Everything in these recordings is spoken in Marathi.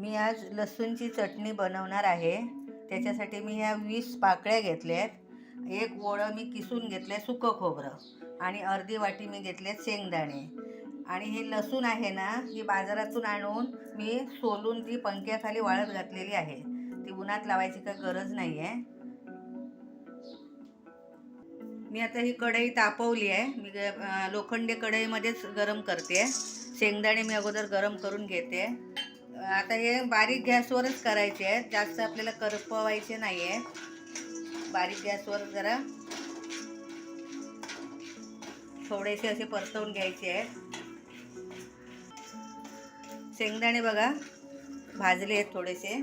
मी आज लसूणची चटणी बनवणार आहे. त्याच्यासाठी मी ह्या वीस पाकळ्या घेतल्या आहेत एक ओळं मी किसून घेतलं आहे सुकं खोबरं आणि अर्धी वाटी मी घेतले शेंगदाणे. आणि हे लसूण आहे ना ही बाजारातून आणून मी सोलून ती पंख्याखाली वाळत घातलेली आहे. ती उन्हात लावायची काही गरज नाही आहे मी आता ही कढई तापवली आहे. मी लोखंडी कढईमध्येच गरम करते. शेंगदाणे मी अगोदर गरम करून घेते. आता हे बारीक गॅसवरच करायचे आहेत. जास्त आपल्याला करपवायचे नाही आहे बारीक गॅसवर जरा थोडेसे असे परतवून घ्यायचे आहेत. शेंगदाणे बघा भाजले आहेत थोडेसे.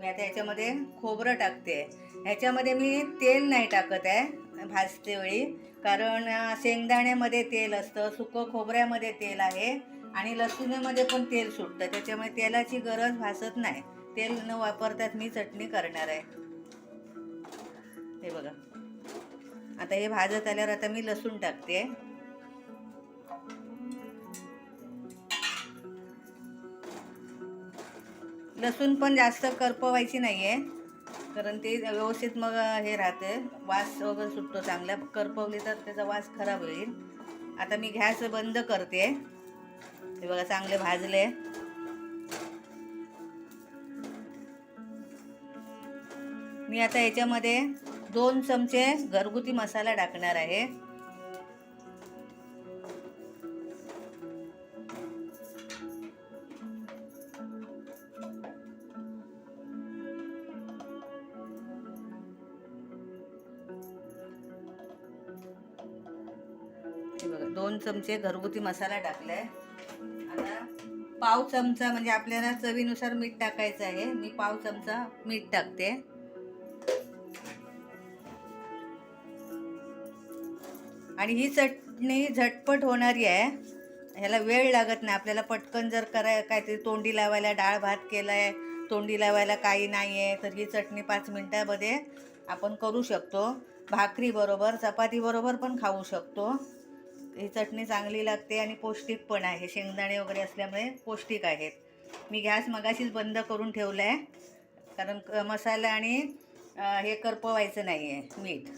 मी आता याच्यामध्ये खोबरं टाकते. ह्याच्यामध्ये मी तेल नाही टाकत आहे भाजते वेळी कारण शेंगदाण्यामध्ये तेल असतं सुकं खोबऱ्यामध्ये तेल आहे. आणि लसूणमध्ये पण तेल सुटतं. त्याच्यामुळे तेलाची गरज भासत नाही. तेल न वापरतात मी चटणी करणार आहे. हे बघा. आता हे भाजत आल्यावर आता मी लसूण टाकते. लसूण पण जास्त करपवायची नाही आहे कारण ते व्यवस्थित मग हे राहते. वास वगैरे सुटतो चांगला. करपवली तर त्याचा वास खराब होईल. आता मी गॅस बंद करते. हे बघा चांगले भाजले. मी आता याच्यामध्ये दोन चमचे घरगुती मसाला टाकणार आहे. दोन चमचे घरगुती मसाला टाकलाय. आता पाव चमचा म्हणजे आपल्याला चवीनुसार मीठ टाकायचं आहे. मी पाव चमचा मीठ टाकते. आणि ही चटणी झटपट होणारी आहे. ह्याला वेळ लागत नाही. आपल्याला पटकन जर कराय काहीतरी तोंडी लावायला डाळ भात केला आहे तोंडी लावायला काही नाही आहे तर ही चटणी पाच मिनटामध्ये आपण करू शकतो. भाकरीबरोबर चपातीबरोबर पण खाऊ शकतो. ही चटणी चांगली लागते आणि पौष्टिक पण आहे. शेंगदाणे वगैरे असल्यामुळे पौष्टिक आहेत. मी गॅस मगाशीच बंद करून ठेवला आहे कारण क- मसाला आणि हे करपवायचं नाही आहे मीठ.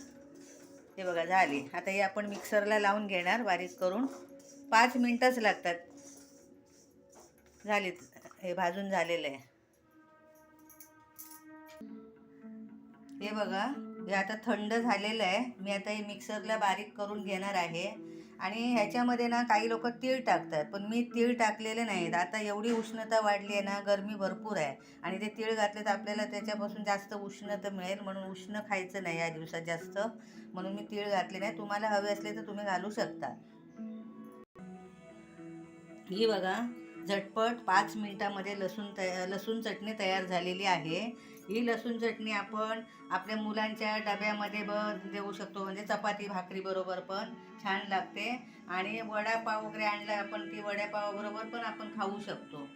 हे बघा झाली. आता हे आपण मिक्सरला लावून घेणार बारीक करून. पाच मिनटंच लागतात. झाली हे भाजून झालेलं आहे. हे बघा हे आता थंड झालेलं आहे. मी आता हे मिक्सरला बारीक करून घेणार आहे. आणि ह्याच्यामध्ये ना काही लोक तीळ टाकतात पण मी तीळ टाकलेले नाहीत. आता एवढी उष्णता वाढली आहे ना गरमी भरपूर आहे. आणि ते तीळ घातले तर आपल्याला त्याच्यापासून जास्त उष्णता मिळेल म्हणून उष्ण खायचं नाही या दिवसात जास्त. म्हणून मी तीळ घातले नाही. तुम्हाला हवे असले तर तुम्ही घालू शकता. ही बघा झटपट पाच मिनिटामध्ये लसूण तया लसूण चटणी तयार झालेली आहे. ही लसूण चटणी आपण आपल्या मुलांच्या डब्यामध्ये ब देऊ शकतो म्हणजे चपाती भाकरीबरोबर पण छान लागते. आणि वडापाव वगैरे आणला आपण ती वड्यापावाबरोबर पण आपण खाऊ शकतो.